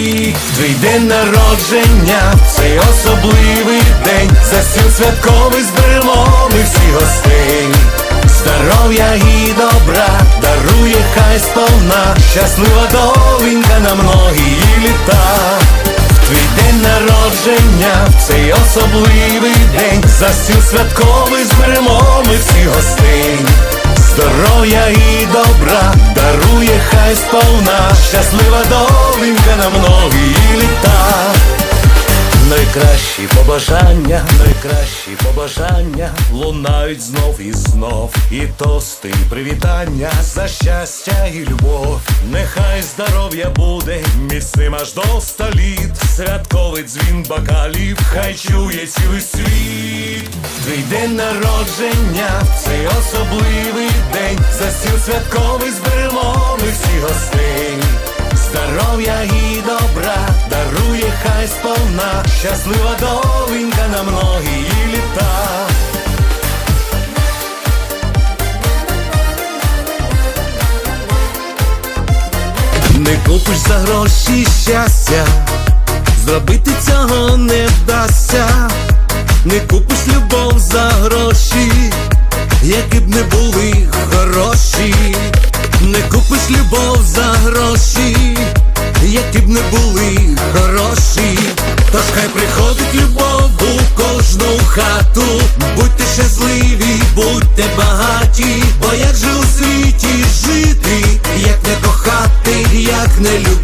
твій день народження, цей особливий день, за стіл святковий зберемо ми всі гостей. Здоров'я і добра дарує хай сповна, щаслива доленька на многії літа. Твій день народження, цей особливий день, за стіл святковий зберемо ми всі гостей. Хай сповна, щаслива доленька на многії літа. Найкращі побажання, найкращі побажання лунають знов і знов, і тости, і привітання за щастя і любов. Нехай здоров'я буде міцним аж до ста літ. Святковий дзвін бокалів, хай чує цілий світ. Твій день народження, цей особливий день. За стіл святковий зберемо сповна, щаслива доленька на многії літа. Не купиш за гроші щастя, зробити цього не вдасться, не купиш любов за гроші, які б не були хороші, не купиш любов за гроші, які б не були хороші, тож хай приходить любов у кожну хату, будьте щасливі, будьте багаті, бо як же у світі жити, як не кохати, як не любити.